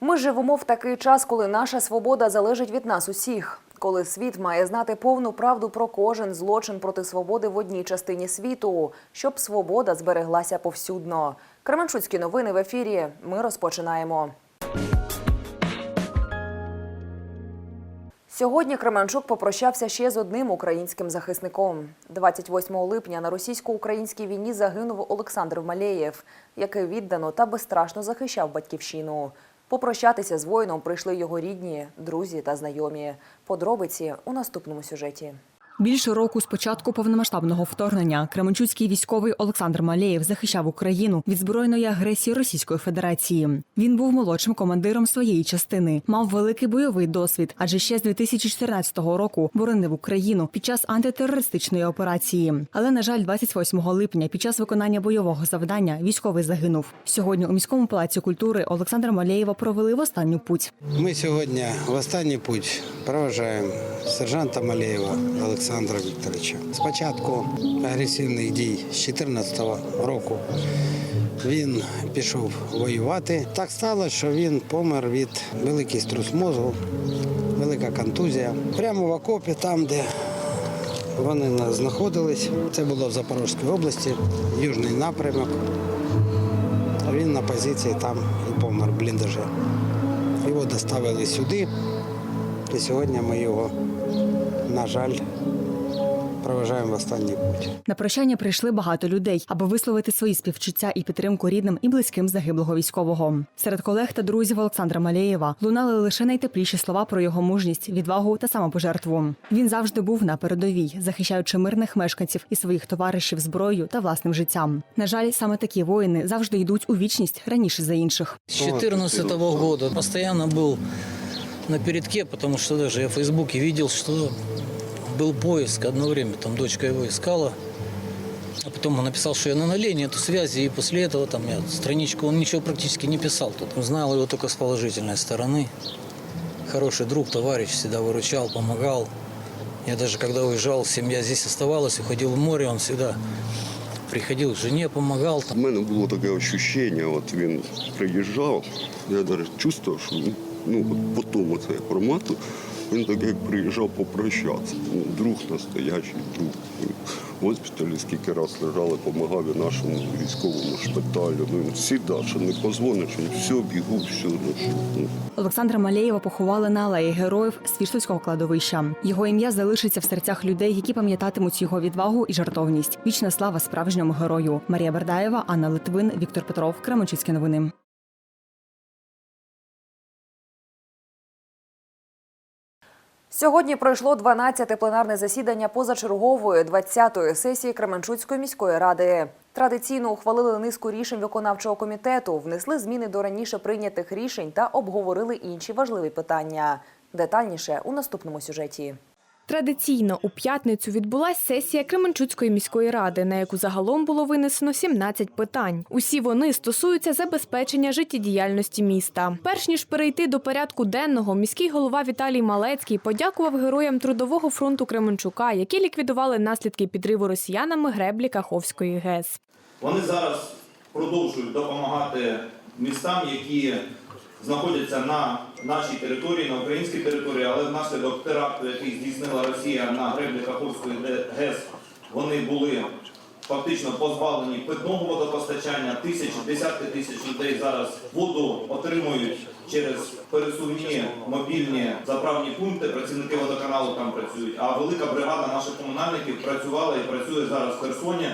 Ми живемо в такий час, коли наша свобода залежить від нас усіх. Коли світ має знати повну правду про кожен злочин проти свободи в одній частині світу, щоб свобода збереглася повсюдно. Кременчуцькі новини в ефірі. Ми розпочинаємо. Сьогодні Кременчук попрощався ще з одним українським захисником. 28 липня на російсько-українській війні загинув Олександр Малеєв, який віддано та безстрашно захищав батьківщину. Попрощатися з воїном прийшли його рідні, друзі та знайомі. Подробиці у наступному сюжеті. Більше року з початку повномасштабного вторгнення Кременчуцький військовий Олександр Малеєв захищав Україну від збройної агресії Російської Федерації. Він був молодшим командиром своєї частини, мав великий бойовий досвід, адже ще з 2014 року боронив Україну під час антитерористичної операції. Але на жаль, 28 липня під час виконання бойового завдання військовий загинув. Сьогодні у міському палаці культури Олександра Малеєва провели в останню путь. Ми сьогодні в останній путь проважаємо сержанта Малеєва Олександра Вікторовича. Спочатку агресивних дій з 2014 року він пішов воювати. Так сталося, що він помер від великий струс мозку, велика контузія. Прямо в окопі, там, де вони знаходились. Це було в Запорізькій області, южний напрямок. Він на позиції там і помер в бліндажі. Його доставили сюди, і сьогодні ми його, на жаль, проважаємо в останній путь. На прощання прийшли багато людей, аби висловити свої співчуття і підтримку рідним і близьким загиблого військового. Серед колег та друзів Олександра Малеєва лунали лише найтепліші слова про його мужність, відвагу та самопожертву. Він завжди був на передовій, захищаючи мирних мешканців і своїх товаришів зброєю та власним життям. На жаль, саме такі воїни завжди йдуть у вічність раніше за інших. С 2014 года постоянно был на передке, потому что даже я в Фейсбуке видел, что был поиск. Одно время там дочка его искала. А потом он написал, что я на нуле, нету связи. И после этого там я страничку, он ничего практически не писал. Тут знал его только с положительной стороны. Хороший друг, товарищ, всегда выручал, помогал. Я даже когда уезжал, семья здесь оставалась, уходил в море, он всегда приходил к жене, помогал. У мене було таке відчуття, от він приїжджав, я навіть чувствував, що він, ну, от по тому це формату, Він так як приїжджав попрощатися. Ну, друг настоящий друг. В госпіталі скільки раз лежали, допомагав і нашому військовому шпиталю. Ну, він завжди, що не позвониш, він все, бігу, все. Ну. Олександра Малеєва поховали на алеї героїв Свіштовського кладовища. Його ім'я залишиться в серцях людей, які пам'ятатимуть його відвагу і жартовність. Вічна слава справжньому герою. Марія Бердаєва, Анна Литвин, Віктор Петров, Кременчуцькі новини. Сьогодні пройшло 12-те пленарне засідання позачергової 20-ї сесії Кременчуцької міської ради. Традиційно ухвалили низку рішень виконавчого комітету, внесли зміни до раніше прийнятих рішень та обговорили інші важливі питання. Детальніше у наступному сюжеті. Традиційно у п'ятницю відбулася сесія Кременчуцької міської ради, на яку загалом було винесено 17 питань. Усі вони стосуються забезпечення життєдіяльності міста. Перш ніж перейти до порядку денного, міський голова Віталій Малецький подякував героям трудового фронту Кременчука, які ліквідували наслідки підриву росіянами греблі Каховської ГЕС. Вони зараз продовжують допомагати містам, які знаходяться на нашій території, на українській території, але внаслідок теракту, який здійснила Росія на греблі Каховської ГЕС, вони були фактично позбавлені питного водопостачання. Тисячі, десятки тисяч людей зараз воду отримують через пересувні мобільні заправні пункти. Працівники водоканалу там працюють. А велика бригада наших комунальників працювала і працює зараз в Херсоні,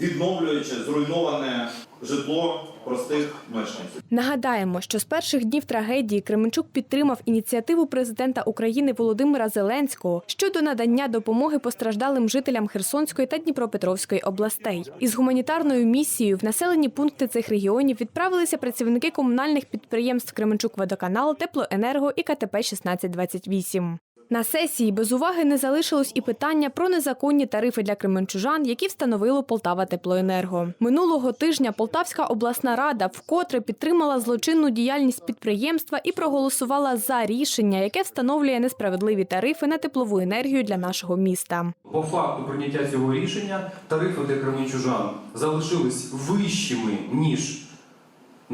відновлюючи зруйноване житло простих мешканців. Нагадаємо, що з перших днів трагедії Кременчук підтримав ініціативу президента України Володимира Зеленського щодо надання допомоги постраждалим жителям Херсонської та Дніпропетровської областей. Із гуманітарною місією в населені пункти цих регіонів відправилися працівники комунальних підприємств Кременчук Водоканал, Теплоенерго і КТП 1628. На сесії без уваги не залишилось і питання про незаконні тарифи для кременчужан, які встановило Полтава Теплоенерго. Минулого тижня Полтавська обласна рада вкотре підтримала злочинну діяльність підприємства і проголосувала за рішення, яке встановлює несправедливі тарифи на теплову енергію для нашого міста. По факту прийняття цього рішення тарифи для кременчужан залишились вищими, ніж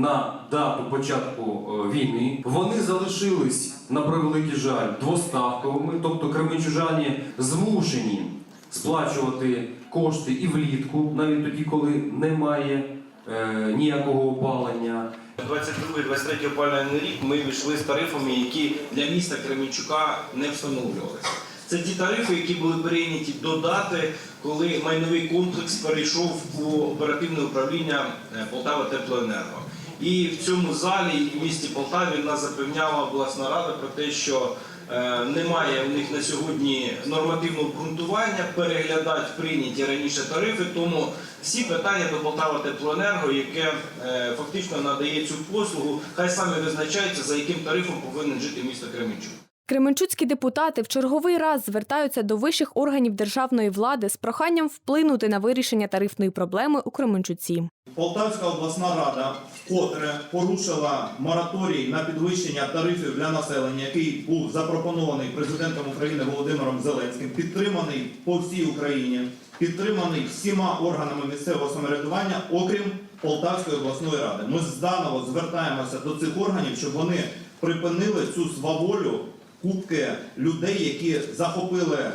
на дату початку е, війни. Вони залишились на превеликий жаль двоставковими, тобто кременчужані змушені сплачувати кошти і влітку, навіть тоді, коли немає е, ніякого опалення. 22-23 опалювальний рік ми війшли з тарифами, які для міста Кременчука не встановлювалися. Це ті тарифи, які були прийняті до дати, коли майновий комплекс перейшов у оперативне управління е, Полтава Теплоенерго. І в цьому залі і в місті Полтаві нас запевняла обласна рада про те, що е, немає у них на сьогодні нормативного обґрунтування, переглядати прийняті раніше тарифи. Тому всі питання до Полтава Теплоенерго, яке е, фактично надає цю послугу, хай саме визначається, за яким тарифом повинен жити місто Кременчук. Кременчуцькі депутати в черговий раз звертаються до вищих органів державної влади з проханням вплинути на вирішення тарифної проблеми у Кременчуці. Полтавська обласна рада вкотре порушила мораторій на підвищення тарифів для населення, який був запропонований президентом України Володимиром Зеленським, підтриманий по всій Україні, підтриманий всіма органами місцевого самоврядування, окрім Полтавської обласної ради. Ми зданово звертаємося до цих органів, щоб вони припинили цю сваволю кубки людей, які захопили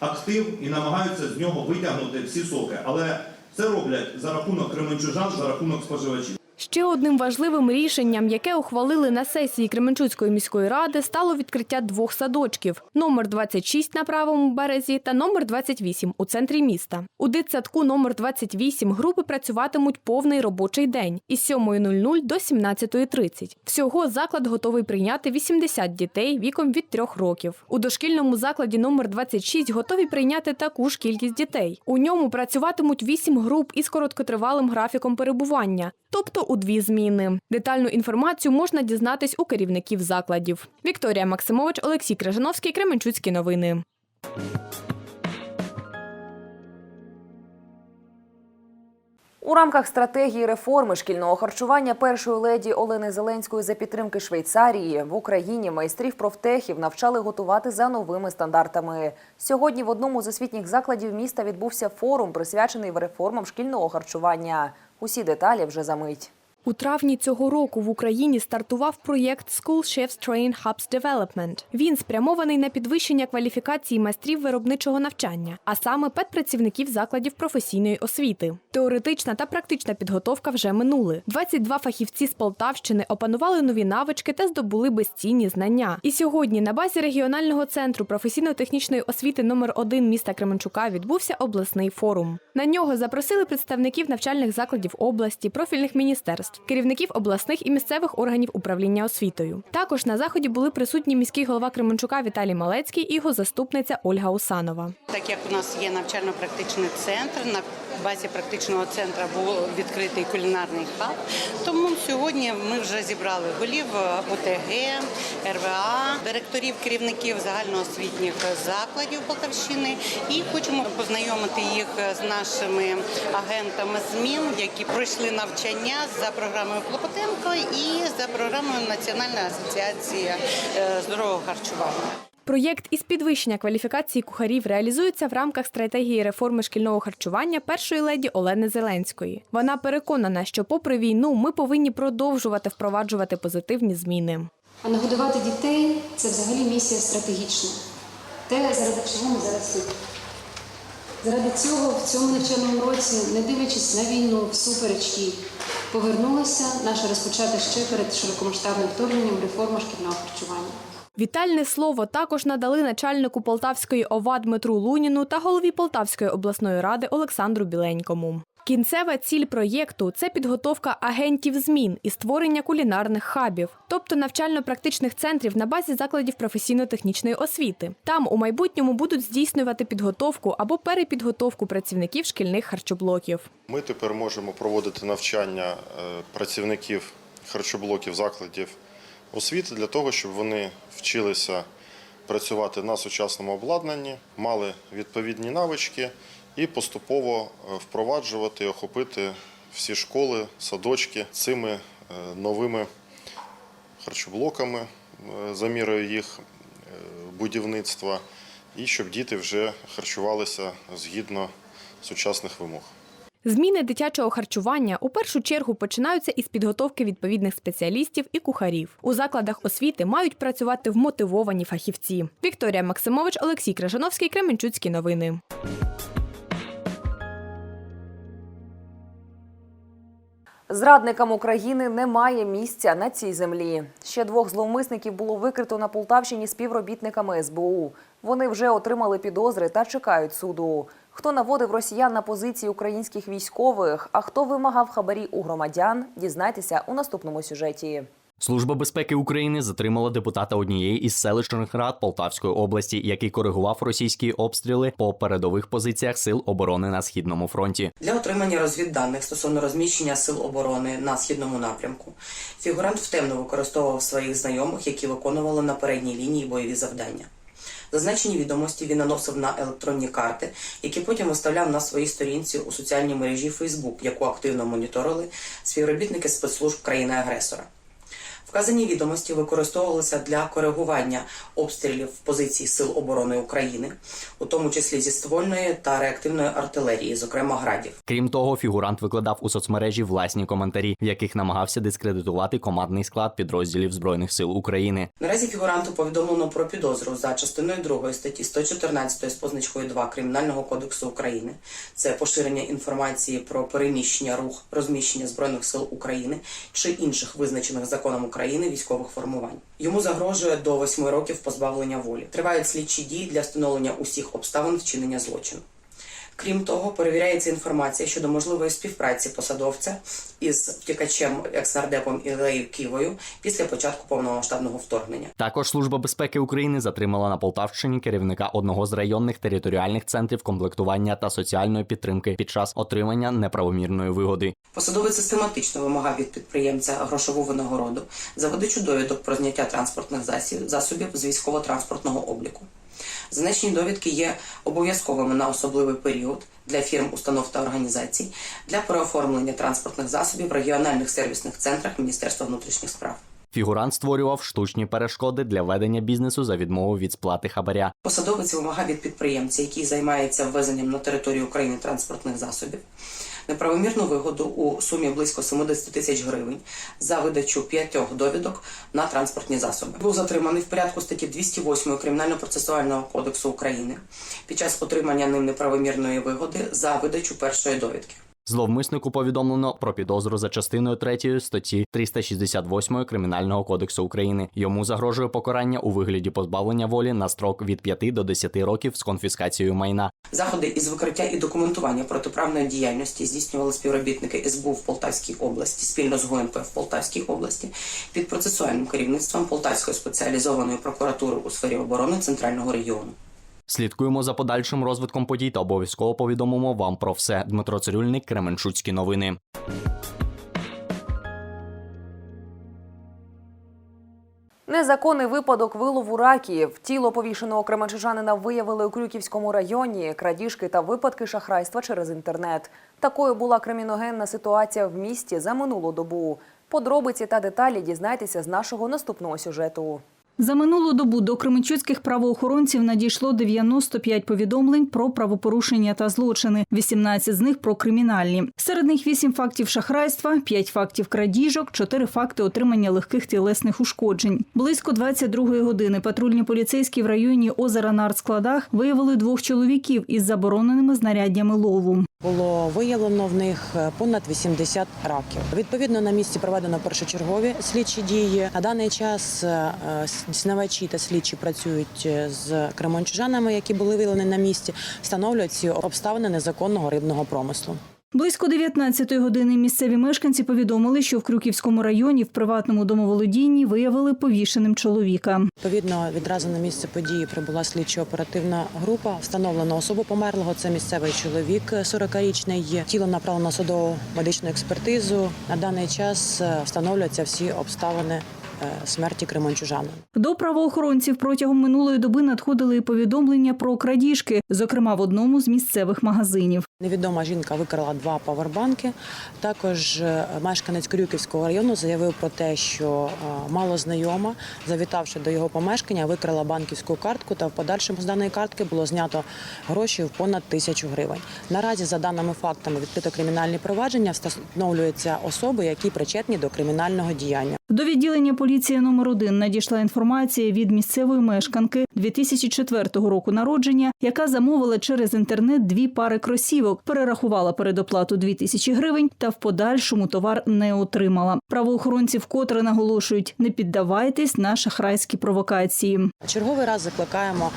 актив і намагаються з нього витягнути всі соки. Але це роблять за рахунок кременчужан, за рахунок споживачів. Ще одним важливим рішенням, яке ухвалили на сесії Кременчуцької міської ради, стало відкриття двох садочків: номер 26 на правому березі та номер 28 у центрі міста. У дитсадку номер 28 групи працюватимуть повний робочий день із 7.00 до 17.30. Всього заклад готовий прийняти 80 дітей віком від 3 років. У дошкільному закладі номер 26 готові прийняти таку ж кількість дітей. У ньому працюватимуть 8 груп із короткотривалим графіком перебування, тобто у дві зміни. Детальну інформацію можна дізнатись у керівників закладів. Вікторія Максимович, Олексій Крижановський, Кременчуцькі новини. У рамках стратегії реформи шкільного харчування першої леді Олени Зеленської за підтримки Швейцарії в Україні майстрів профтехів навчали готувати за новими стандартами. Сьогодні в одному з освітніх закладів міста відбувся форум, присвячений реформам шкільного харчування. Усі деталі вже за мить. У травні цього року в Україні стартував проєкт School Chefs Train Hubs Development. Він спрямований на підвищення кваліфікації майстрів виробничого навчання, а саме педпрацівників закладів професійної освіти. Теоретична та практична підготовка вже минули. 22 фахівці з Полтавщини опанували нові навички та здобули безцінні знання. І сьогодні на базі регіонального центру професійно-технічної освіти номер 1 міста Кременчука відбувся обласний форум. На нього запросили представників навчальних закладів області, профільних міністерств, керівників обласних і місцевих органів управління освітою. Також на заході були присутні міський голова Кременчука Віталій Малецький і його заступниця Ольга Усанова. Так як у нас є навчально-практичний центр, на базі практичного центру був відкритий кулінарний хаб. Тому сьогодні ми вже зібрали голів ОТГ, РВА, директорів, керівників загальноосвітніх закладів Полтавщини і хочемо познайомити їх з нашими агентами змін, які пройшли навчання за програмою Клопотенко і за програмою Національної асоціації е, здорового харчування. Проєкт із підвищення кваліфікації кухарів реалізується в рамках стратегії реформи шкільного харчування першої леді Олени Зеленської. Вона переконана, що, попри війну, ми повинні продовжувати впроваджувати позитивні зміни. А нагодувати дітей це взагалі місія стратегічна. Те, заради чого ми зараз тут. Заради цього в цьому навчальному році, не дивлячись на війну, всупереч їй, повернулася наша розпочата ще перед широкомасштабним вторгненням реформа шкільного харчування. Вітальне слово також надали начальнику Полтавської ОВА Дмитру Луніну та голові Полтавської обласної ради Олександру Біленькому. Кінцева ціль проєкту це підготовка агентів змін і створення кулінарних хабів, тобто навчально-практичних центрів на базі закладів професійно-технічної освіти. Там у майбутньому будуть здійснювати підготовку або перепідготовку працівників шкільних харчоблоків. Ми тепер можемо проводити навчання е, працівників харчоблоків закладів освіти для того, щоб вони вчилися працювати на сучасному обладнанні, мали відповідні навички і поступово е, впроваджувати, охопити всі школи, садочки цими е, новими харчоблоками е, за мірою їх будівництва, і щоб діти вже харчувалися згідно сучасних вимог. Зміни дитячого харчування у першу чергу починаються із підготовки відповідних спеціалістів і кухарів. У закладах освіти мають працювати вмотивовані фахівці. Вікторія Максимович, Олексій Крижановський, Кременчуцькі новини. Зрадникам України немає місця на цій землі. Ще двох зловмисників було викрито на Полтавщині співробітниками СБУ. Вони вже отримали підозри та чекають суду. Хто наводив росіян на позиції українських військових, а хто вимагав хабарі у громадян, дізнайтеся у наступному сюжеті. Служба безпеки України затримала депутата однієї із селищних рад Полтавської області, який коригував російські обстріли по передових позиціях сил оборони на східному фронті. Для отримання розвідданих стосовно розміщення сил оборони на східному напрямку фігурант втемно використовував своїх знайомих, які виконували на передній лінії бойові завдання. Зазначені відомості він наносив на електронні карти, які потім виставляв на своїй сторінці у соціальній мережі Facebook, яку активно моніторили співробітники спецслужб країни-агресора. Вказані відомості використовувалися для коригування обстрілів позицій Сил оборони України, у тому числі зі ствольної та реактивної артилерії, зокрема градів. Крім того, фігурант викладав у соцмережі власні коментарі, в яких намагався дискредитувати командний склад підрозділів збройних сил України. Наразі фігуранту повідомлено про підозру за частиною 2 статті 114 з позначкою 2 Кримінального кодексу України. Це поширення інформації про переміщення, рух, розміщення збройних сил України чи інших визначених законом України військових формувань. Йому загрожує до восьми років позбавлення волі. Тривають слідчі дії для встановлення усіх обставин вчинення злочину. Крім того, перевіряється інформація щодо можливої співпраці посадовця із втікачем екснардепом Ілею Ківою після початку повномасштабного вторгнення. Також служба безпеки України затримала на Полтавщині керівника одного з районних територіальних центрів комплектування та соціальної підтримки під час отримання неправомірної вигоди. Посадовець систематично вимагав від підприємця грошову винагороду за видачу довідок про зняття транспортних засіб, засобів з військово-транспортного обліку. Зазначені довідки є обов'язковими на особливий період для фірм, установ та організацій для переоформлення транспортних засобів в регіональних сервісних центрах Міністерства внутрішніх справ. Фігурант створював штучні перешкоди для ведення бізнесу за відмову від сплати хабаря. Посадовець вимагав від підприємця, який займається ввезенням на територію України транспортних засобів, неправомірну вигоду у сумі близько 70 тисяч гривень за видачу п'ятьох довідок на транспортні засоби. Був затриманий в порядку статті 208 Кримінально-процесуального кодексу України під час отримання ним неправомірної вигоди за видачу першої довідки. Зловмиснику повідомлено про підозру за частиною 3 статті 368 Кримінального кодексу України. Йому загрожує покарання у вигляді позбавлення волі на строк від 5 до 10 років з конфіскацією майна. Заходи із викриття і документування протиправної діяльності здійснювали співробітники СБУ в Полтавській області спільно з ГУНП в Полтавській області під процесуальним керівництвом Полтавської спеціалізованої прокуратури у сфері оборони центрального регіону. Слідкуємо за подальшим розвитком подій та обов'язково повідомимо вам про все. Дмитро Цирюльник, Кременчуцькі новини. Незаконний випадок вилову раків. Тіло повішеного кременчужанина виявили у Крюківському районі. Крадіжки та випадки шахрайства через інтернет. Такою була криміногенна ситуація в місті за минулу добу. Подробиці та деталі дізнайтеся з нашого наступного сюжету. За минулу добу до кременчуцьких правоохоронців надійшло 95 повідомлень про правопорушення та злочини, 18 з них про кримінальні. Серед них 8 фактів шахрайства, 5 фактів крадіжок, 4 факти отримання легких тілесних ушкоджень. Близько 22-ї години патрульні поліцейські в районі озера на артскладах виявили двох чоловіків із забороненими знаряддями лову. Було виявлено в них понад 80 раків. Відповідно, на місці проведено першочергові слідчі дії. На даний час е, снавачі та слідчі працюють з кремончужанами, які були виявлені на місці, встановлюють ці обставини незаконного рибного промислу. Близько 19-ї години місцеві мешканці повідомили, що в Крюківському районі в приватному домоволодінні виявили повішеним чоловіка. Відповідно, відразу на місце події прибула слідчо-оперативна група. Встановлено особу померлого. Це місцевий чоловік, 40-річний. Тіло направлено на судову медичну експертизу. На даний час е, встановлюються всі обставини е, смерті кремончужана. До правоохоронців протягом минулої доби надходили повідомлення про крадіжки, зокрема в одному з місцевих магазинів. Невідома жінка викрала два павербанки. Також е, мешканець Крюківського району заявив про те, що е, мало знайома, завітавши до його помешкання, викрала банківську картку та в подальшому з даної картки було знято гроші в понад тисячу гривень. Наразі, за даними фактами, відкрито кримінальні провадження, встановлюються особи, які причетні до кримінального діяння. До відділення поліції номер 1 надійшла інформація від місцевої мешканки 2004 року народження, яка замовила через інтернет дві пари кросівок, перерахувала передоплату 2 тисячі гривень та в подальшому товар не отримала. Правоохоронці вкотре наголошують: не піддавайтесь на шахрайські провокації. Черговий раз закликаємо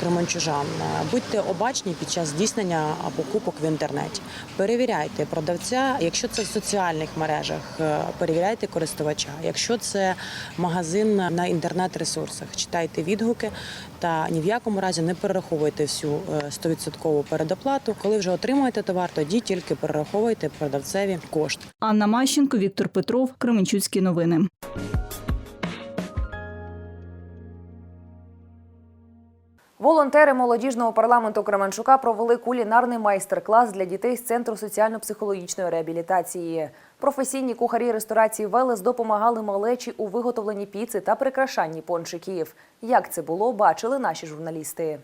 кременчужан. е, Будьте обачні під час здійснення покупок в інтернеті. Перевіряйте продавця. Якщо це в соціальних мережах, е, перевіряйте користувача. Якщо це магазин на інтернет-ресурсах, читайте відгуки та ні в якому разі не перераховуйте всю е, 100% передоплату. Коли вже отримуєте товар, тоді тільки перераховуйте продавцеві кошти. Анна Мащенко, Віктор Петров, Кременчуцькі новини. Волонтери молодіжного парламенту Кременчука провели кулінарний майстер-клас для дітей з центру соціально-психологічної реабілітації. Професійні кухарі ресторації Велес допомагали малечі у виготовленні піци та прикрашанні пончиків. Як це було, бачили наші журналісти.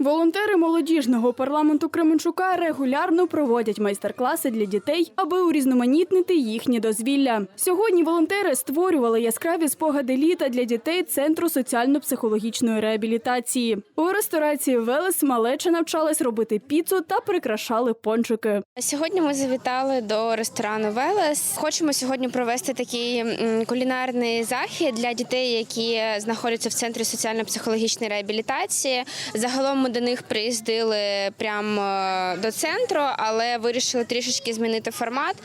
Волонтери молодіжного парламенту Кременчука регулярно проводять майстер-класи для дітей, аби урізноманітнити їхнє дозвілля. Сьогодні волонтери створювали яскраві спогади літа для дітей Центру соціально-психологічної реабілітації. У ресторації Велес малеча навчалась робити піцу та прикрашали пончики. Сьогодні ми завітали до ресторану Велес. Хочемо сьогодні провести такий кулінарний захід для дітей, які знаходяться в центрі соціально-психологічної реабілітації. Загалом ми до них приїздили прямо до центру, але вирішили трішечки змінити формат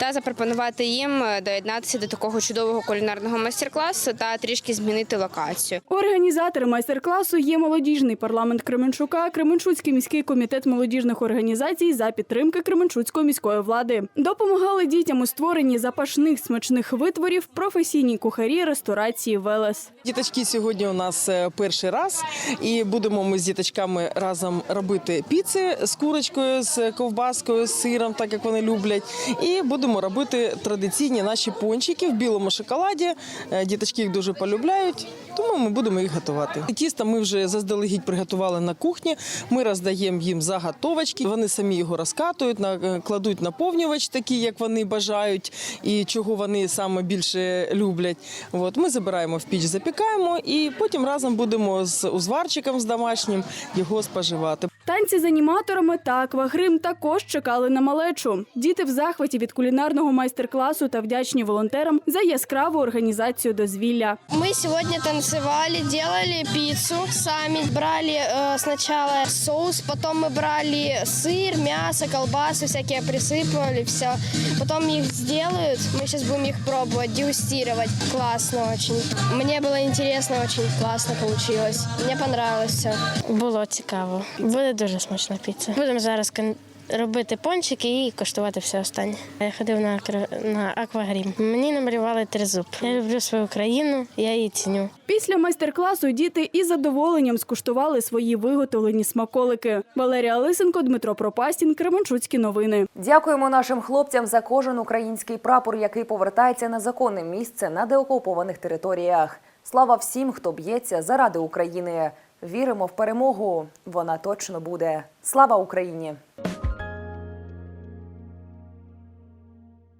та запропонувати їм доєднатися до такого чудового кулінарного майстер-класу та трішки змінити локацію. Організатори майстер-класу є молодіжний парламент Кременчука, Кременчуцький міський комітет молодіжних організацій за підтримки Кременчуцької міської влади. Допомагали дітям у створенні запашних смачних витворів професійні кухарі ресторації Велес. Діточки сьогодні у нас е, перший раз, і будемо ми з діточками разом робити піци з курочкою, з ковбаскою, з сиром, так як вони люблять. І будемо робити традиційні наші пончики в білому шоколаді. Е, Діточки їх дуже полюбляють, тому ми будемо їх готувати. Тісто ми вже заздалегідь приготували на кухні. Ми роздаємо їм заготовочки. Вони самі його розкатують, е, кладуть наповнювач, такий, як вони бажають, і чого вони саме більше люблять. От ми забираємо в піч, запікаємо, і потім разом будемо з узварчиком з домашнім його споживати. Танці з аніматорами та аквагрим також чекали на малечу. Діти в захваті від кулінарного майстер-класу та вдячні волонтерам за яскраву організацію дозвілля. Мы сегодня танцевали, делали пиццу сами. Брали э, сначала соус, потом мы брали сыр, мясо, колбасы всякие присыпали, все. Потом их сделают, мы сейчас будем их пробовать, дегустировать. Классно очень. Мне было интересно, очень классно получилось. Мне понравилось все. Було цікаво. Буде дуже смачна піца. Будемо зараз робити пончики і коштувати все останнє. Я ходив на акр- на аквагрім. Мені намалювали тризуб. Я люблю свою країну, я її ціню. Після майстер-класу діти із задоволенням скуштували свої виготовлені смаколики. Валерія Лисенко, Дмитро Пропастін, Кременчуцькі новини. Дякуємо нашим хлопцям за кожен український прапор, який повертається на законне місце на деокупованих територіях. Слава всім, хто б'ється заради України. Віримо в перемогу. Вона точно буде. Слава Україні!